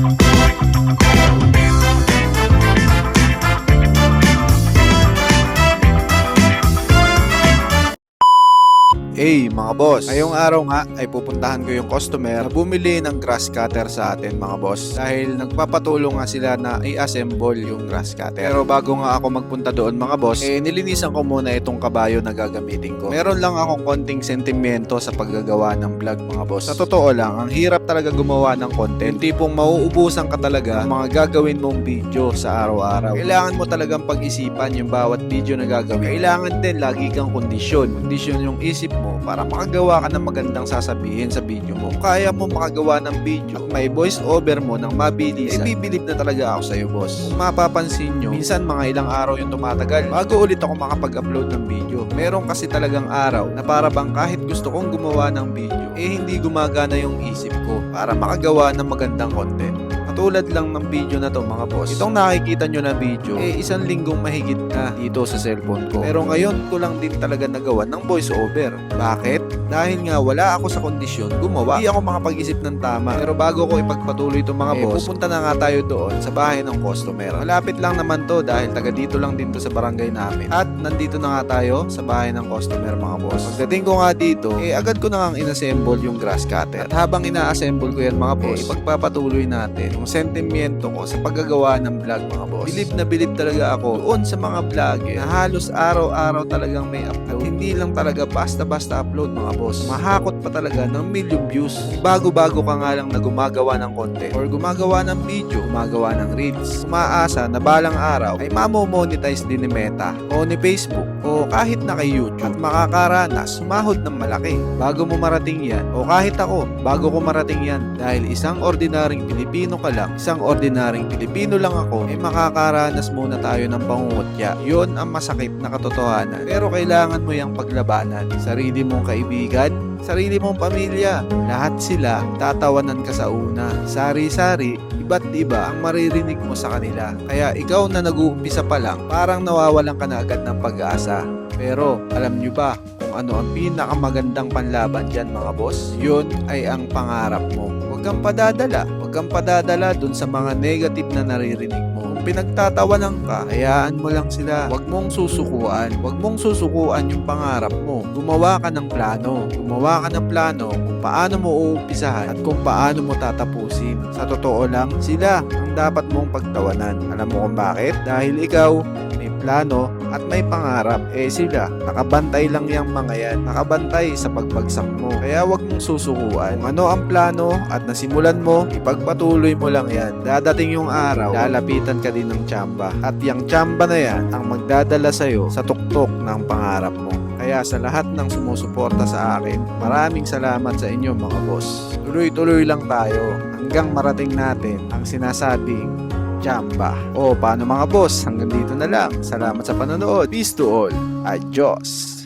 Thank Hey mga boss, ngayong araw nga ay pupuntahan ko yung customer na bumili ng grass cutter sa atin mga boss dahil nagpapatulong nga sila na i-assemble yung grass cutter. Pero bago nga ako magpunta doon mga boss, eh nilinisan ko muna itong kabayo na gagamitin ko. Meron lang akong konting sentimento sa paggagawa ng vlog mga boss. Sa totoo lang, ang hirap talaga gumawa ng content. Yung tipong mauubusan ka talaga ng mga gagawin mong video sa araw-araw. Kailangan mo talagang pag-isipan yung bawat video na gagawin. Kailangan din lagi kang kondisyon. Kondisyon yung isip mo para makagawa ka ng magandang sasabihin sa video mo. Kung kaya mo makagawa ng video may voice over mo ng mabilis, eh bibilib na talaga ako sa'yo boss. Mapapansin nyo, minsan mga ilang araw yung tumatagal bago ulit ako makapag-upload ng video. Meron kasi talagang araw na para bang kahit gusto kong gumawa ng video, eh hindi gumagana yung isip ko para makagawa ng magandang content. Katulad lang ng video na to mga boss. Itong nakikita nyo na video, eh isang linggong mahigit na dito sa cellphone ko. Pero ngayon ko lang din talaga nagawa ng voice over. Bakit? Dahil nga wala ako sa kondisyon gumawa. Hindi ako makapag-isip ng tama. Pero bago ko ipagpatuloy itong mga Eh, boss, pupunta na nga tayo doon sa bahay ng customer. Malapit lang naman to dahil taga dito lang din to sa barangay namin. At nandito na nga tayo sa bahay ng customer mga boss. Pagdating ko nga dito, eh agad ko na nga inassemble yung grass cutter. At habang ina-assemble ko yan mga boss, eh, ipagpapatuloy natin yung sentimiento ko sa paggagawa ng vlog mga boss. Bilib na bilib talaga ako doon sa mga vlog eh, na halos araw-araw talagang may upload. Hindi lang talaga basta-basta upload mga boss. Mahakot pa talaga ng million views. Bago-bago ka nga lang na gumagawa ng content or gumagawa ng video, gumagawa ng reels. Umaasa na balang araw ay mamo-monetize din ni Meta o ni Facebook o kahit na kay YouTube at makakaranas sumahod ng malaki. Bago mo marating yan o kahit ako, bago ko marating yan dahil isang ordinaryong Pilipino ka lang, isang ordinaryong Pilipino lang ako, ay makakaranas muna tayo ng pangungutya. Yun ang masakit na katotohanan. Pero kailangan mo yung paglabanan. Sarili mong kaibigan, sarili mong pamilya, lahat sila tatawanan ka sa una. Sari-sari, iba't iba ang maririnig mo sa kanila. Kaya ikaw na nag-uumpisa pa lang, parang nawawalan ka na agad ng pag-asa. Pero alam nyo ba kung ano ang pinakamagandang panlaban dyan mga boss? Yun ay ang pangarap mo. Huwag kang padadala. Kang padadala dun sa mga negative na naririnig mo. Kung pinagtatawanan ka, hayaan mo lang sila. Huwag mong susukuan. Huwag mong susukuan yung pangarap mo. Gumawa ka ng plano. Gumawa ka ng plano kung paano mo uumpisahan at kung paano mo tatapusin. Sa totoo lang, sila ang dapat mong pagtawanan. Alam mo kung bakit? Dahil ikaw, plano at may pangarap. Eh sila, nakabantay lang yung mga yan. Nakabantay sa pagbagsak mo. Kaya wag mong susukuan. Kung ano ang plano at nasimulan mo, ipagpatuloy mo lang yan. Dadating yung araw, lalapitan ka din ng tsamba. At yung tsamba na yan ang magdadala sa'yo sa tuktok ng pangarap mo. Kaya sa lahat ng sumusuporta sa akin, maraming salamat sa inyo mga boss. Tuloy-tuloy lang tayo hanggang marating natin ang sinasabing Chamba. O paano mga boss, hanggang dito na lang. Salamat sa panonood. Peace to all. Adios.